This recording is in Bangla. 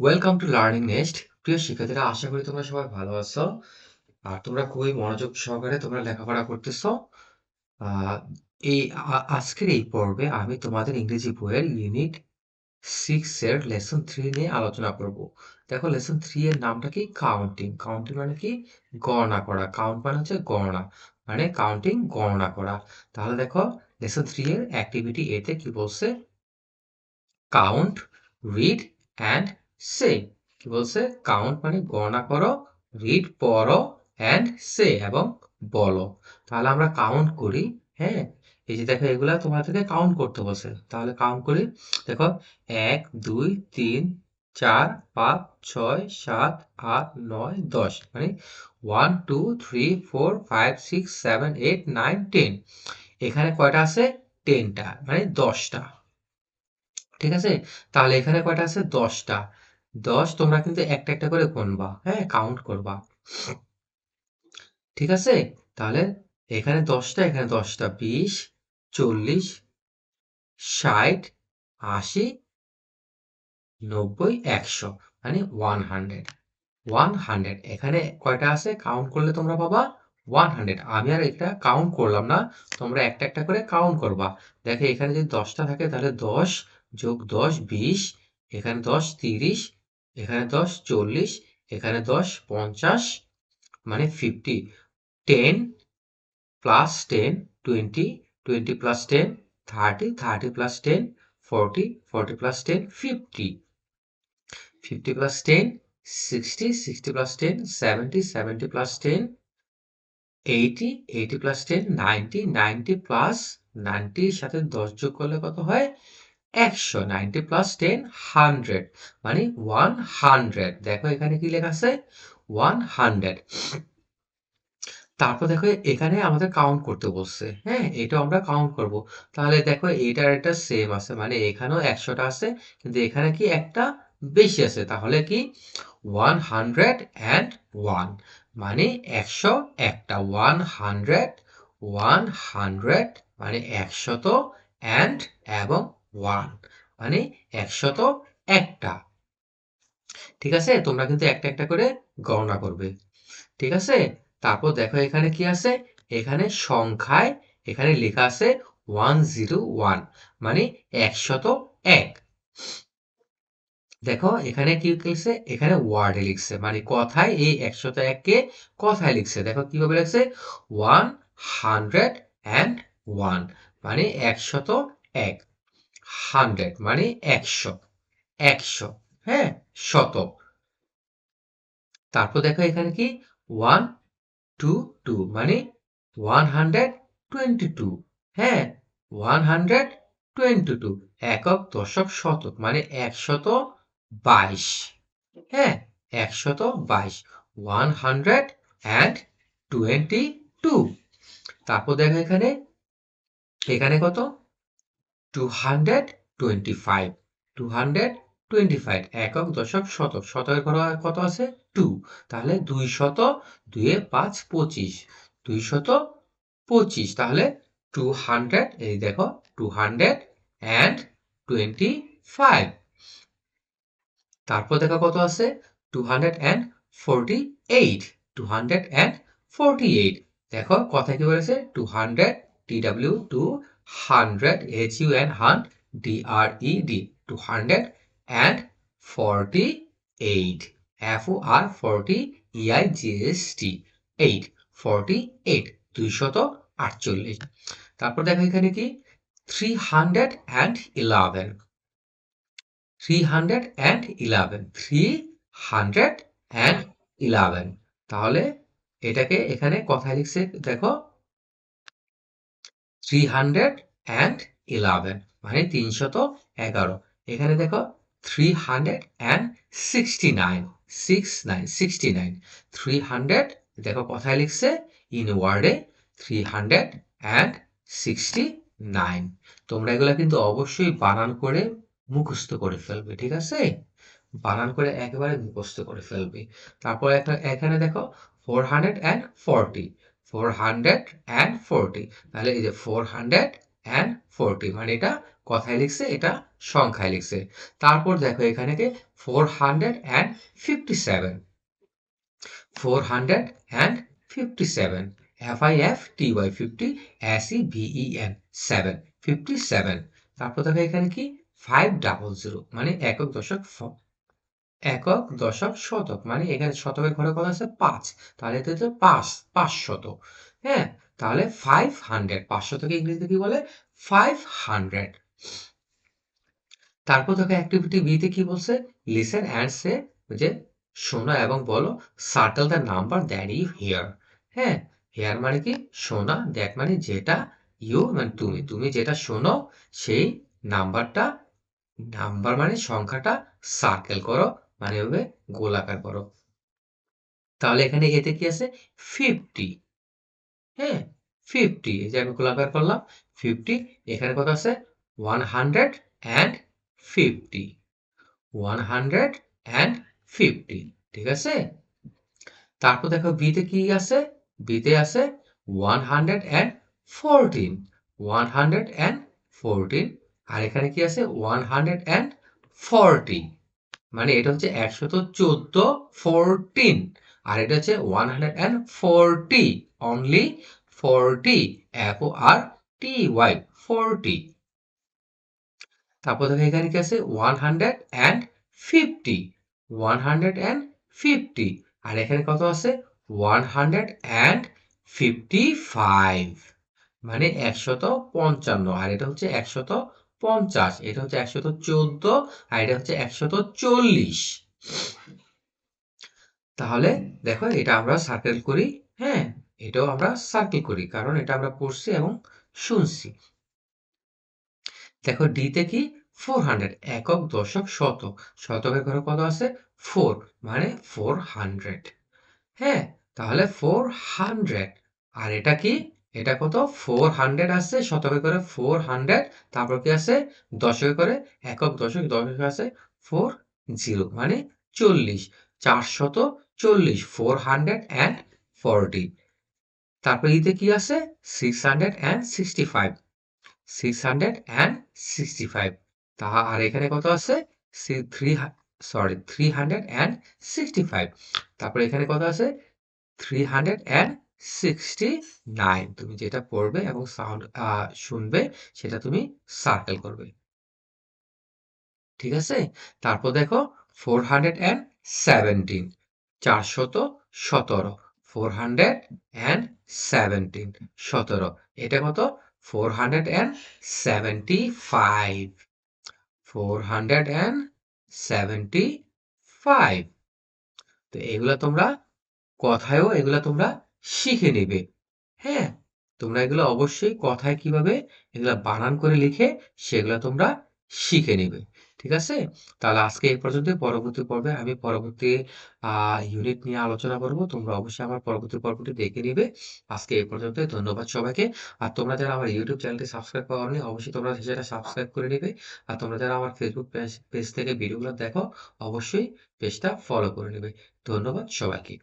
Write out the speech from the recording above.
ওয়েলকাম টু লার্নিং নেস্ট প্রিয় শিক্ষার্থীরা, আশা করি তোমরা সবাই ভালো আছো। আর তোমরা খুবই মনোযোগ সহকারে তোমরা লেখাপড়া করতেছো। এই আজকের এই পর্বে আমি তোমাদের ইংরেজি বইয়ের ইউনিট সিক্স এর লেসন থ্রি নিয়ে আলোচনা করব। দেখো লেসন থ্রি এর নামটা কি? কাউন্টিং কাউন্টিং মানে কি? গণনা করা। কাউন্ট মানে হচ্ছে গণনা। মানে কাউন্টিং গণনা করা। তাহলে দেখো লেসন থ্রি এর অ্যাক্টিভিটি এতে কি বলছে? Count read and say. কি বলছে? কাউন্ট মানে গণনা করো রিড পড়ো অ্যান্ড সে এবং বলো। তাহলে আমরা কাউন্ট করি হ্যাঁ? এই যে দেখো, এগুলা তোমাদেরকে কাউন্ট করতে বলছে। তাহলে কাউন্ট করি, দেখো, এক, দুই, তিন, চার, পাঁচ, ছয়, সাত, আট, নয়, দশ। মানে one two three four five six seven eight nine ten এখানে কয়টা আছে? টেনটা মানে দশটা। ঠিক আছে? তাহলে এখানে কয়টা আছে? দশটা। দশ, তোমরা কিন্তু একটা একটা করে গুনবা হ্যাঁ কাউন্ট করবা। ঠিক আছে? তাহলে এখানে দশটা এখানে দশটা, বিশ, চল্লিশ, ষাট, আশি, নব্বই, একশো মানে ওয়ান হান্ড্রেড ওয়ান হান্ড্রেড এখানে কয়টা আছে? কাউন্ট করলে তোমরা পাবা ওয়ান হান্ড্রেড আমি আর এটা কাউন্ট করলাম না, তোমরা একটা একটা করে কাউন্ট করবা। দেখো এখানে যদি দশটা থাকে, তাহলে দশ যোগ দশ, বিশ, এখানে দশ, তিরিশ এখানে দশ চল্লিশ, এখানে দশ পঞ্চাশ মানে fifty ten plus ten twenty twenty plus ten thirty thirty plus ten forty forty plus ten fifty fifty plus ten sixty sixty plus ten seventy seventy plus ten eighty eighty plus ten ninety ninety plus নাইনটির সাথে দশ যোগ করলে কত হয়? একশো নাইনটি প্লাস টেন হান্ড্রেড মানে ওয়ান হান্ড্রেড দেখো এখানে কি লেখা আছে? ওয়ান হান্ড্রেড তারপর দেখো এখানে আমাদের কাউন্ট করতে বলছে। হ্যাঁ এটা আমরা কাউন্ট করব। তাহলে দেখো এইটার একটা সেম আছে মানে এখানেও একশোটা আছে, কিন্তু এখানে কি একটা বেশি আছে? তাহলে কি? ওয়ান হান্ড্রেড অ্যান্ড ওয়ান মানে একশো একটা। ওয়ান হান্ড্রেড ওয়ান হান্ড্রেড মানে একশত অ্যান্ড এবং ওয়ান মানে একশত একটা। ঠিক আছে? তোমরা কিন্তু একটা একটা করে গণনা করবে। ঠিক আছে? তারপর দেখো এখানে কি আছে? এখানে সংখ্যায় এখানে লেখা আছে ওয়ান জিরো ওয়ান মানে একশত এক। দেখো, এখানে কি লিখছে? এখানে ওয়ার্ডে লিখছে। মানে কথায় এই একশত এককে কথায় লিখছে। দেখো কীভাবে লিখছে? ওয়ান হান্ড্রেড অ্যান্ড ওয়ান মানে একশত এক। হান্ড্রেড মানে একশো একশো হ্যাঁ শত তারপর দেখো এখানে কি? ওয়ান, টু টু মানে ওয়ান হান্ড্রেড টোয়েন্টি টু হ্যাঁ ওয়ান হান্ড্রেড টোয়েন্টি টু, একক দশক শতক মানে একশত বাইশ হ্যাঁ একশত বাইশ one hundred and twenty two. তারপর দেখো এখানে এখানে কত? Two hundred twenty five two hundred twenty five একক দশক শতক, শতকের কত কত আছে? টু তাহলে দুই শত দুয়ে পাঁচ পঁচিশ দুই শত পঁচিশ, তাহলে টু হান্ড্রেড এই দেখো two hundred and twenty five তারপর দেখো কত আছে? Two hundred and forty eight two hundred and forty eight দেখো কথায় কি বলেছে? Two hundred T W two hundred H U N হান্ড D R E D two hundred and forty eight F O R forty E I G S T eight forty eight দুইশত আটচল্লিশ। তারপর দেখো এখানে কি? Three hundred and eleven three hundred and eleven three hundred and eleven তাহলে এটাকে এখানে কথায় লিখছে, দেখো থ্রি হান্ড্রেড অ্যান্ড ইলেভেন মানে তিনশত এগারো। এখানে দেখো three hundred and sixty nine six nine sixty nine three hundred দেখো কথায় লিখছে? ইন ওয়ার্ডে three hundred and sixty nine তোমরা এগুলো কিন্তু অবশ্যই বানান করে মুখস্থ করে ফেলবে, ঠিক আছে? বানান করে একেবারে মুখস্থ করে ফেলবে। তারপর একটা, এখানে দেখো four hundred and forty four hundred and forty তাহলে এই যে ফোর হান্ড্রেড অ্যান্ড ফোরটি মানে এটা কথায় লিখছে, এটা সংখ্যায় লিখছে। তারপর দেখো এখানে কি four hundred and fifty seven four hundred and fifty seven F I F T Y fifty S E V E seven fifty seven তারপর দেখো এখানে কি? ফাইভ ডাবল জিরো মানে একক দশক একক দশক শতক মানে এখানে শতকের ঘরে কত আছে? পাঁচ। তাহলে এতে হচ্ছে পাঁচ পাঁচশত হ্যাঁ? তাহলে ফাইভ হান্ড্রেড পাঁচশতকে ইংরেজিতে কি বলে? ফাইভ হান্ড্রেড তারপর দেখো অ্যাক্টিভিটি বিতে কি বলছে? লিসেন অ্যান্ড সে যে শোনো এবং বলো circle the number that you hear হ্যাঁ? হেয়ার মানে কি? শোনা দ্যাট মানে যেটা ইউ মানে তুমি। তুমি যেটা শোনো, সেই নাম্বারটা নাম্বার মানে সংখ্যাটা সার্কেল করো। মানে এভাবে গোলাকার করো তাহলে এখানে এতে কি আছে? ফিফটি হ্যাঁ ফিফটি এই যে আমি গোলাকার করলাম ফিফটি এখানে কত আছে? One hundred and fifty one hundred and fifty ঠিক আছে? তারপর দেখো বিতে কি আছে? বিতে আছে one hundred and fourteen one hundred and fourteen আর এখানে কি আছে? ওয়ান হান্ড্রেড অ্যান্ড ফোরটি মানে এটা হচ্ছে একশত চোদ্দ ফোরটিন আর এটা হচ্ছে one hundred and forty only forty F O R T Y forty তারপর দেখো এখানে কি আছে? One hundred and fifty one hundred and fifty আর এখানে কত আছে? One hundred and fifty five মানে একশত পঞ্চান্ন। আর এটা হচ্ছে একশত পঞ্চাশ, এটা হচ্ছে একশত চোদ্দ আর এটা হচ্ছে একশত চল্লিশ। তাহলে দেখো এটা আমরা সার্কেল করি হ্যাঁ এটাও আমরা সার্কেল করি, কারণ এটা আমরা পড়ছি এবং শুনছি। দেখো ডিতে কি? ফোর হান্ড্রেড একক দশক শতক, শতকের ঘরে কত আছে? ফোর মানে ফোর হান্ড্রেড হ্যাঁ তাহলে ফোর হান্ড্রেড আর এটা কি? এটা কত? ফোর হান্ড্রেড আছে শতকে করে ফোর হান্ড্রেড তারপর কি আছে দশকে করে একক দশক, দশকে আছে ফোর জিরো মানে চল্লিশ, চারশত চল্লিশ ফোর হান্ড্রেড অ্যান্ড ফোরটি তারপর ইতে কি আছে six hundred and sixty five six hundred and sixty five তা আর এখানে কত আছে three sorry three hundred and sixty five তারপর এখানে কত আছে three hundred and sixty nine তুমি যেটা পড়বে এবং সাউন্ড শুনবে, সেটা তুমি সার্কেল করবে। ঠিক আছে? তারপর দেখো ফোর হান্ড্রেড অ্যান্ড সেভেন্টিন চারশত সতেরো। ফোর হান্ড্রেড অ্যান্ড সেভেন্টিন সতেরো। এটা কত? Four hundred and seventy five four hundred and seventy five তো এগুলা তোমরা কথায়ও, এগুলা তোমরা শিখে নেবে। হ্যাঁ তোমরা এগুলো অবশ্যই কথায় কীভাবে এগুলা বানান করে লিখে সেগুলো তোমরা শিখে নেবে। ঠিক আছে? তাহলে আজকে এই পর্যন্ত, পরবর্তী পর্বে আমি পরবর্তী ইউনিট নিয়ে আলোচনা করব। তোমরা অবশ্যই আমার পরবর্তী পর্বটি দেখে নিবে। আজকে এই পর্যন্ত, ধন্যবাদ সবাইকে। আর তোমরা যারা আমার ইউটিউব চ্যানেলটি সাবস্ক্রাইব করেনি অবশ্যই তোমরা সেটা সাবস্ক্রাইব করে নেবে। আর তোমরা যারা আমার ফেসবুক পেজ পেজ থেকে ভিডিওগুলো দেখো, অবশ্যই পেজটা ফলো করে নেবে। ধন্যবাদ সবাইকে।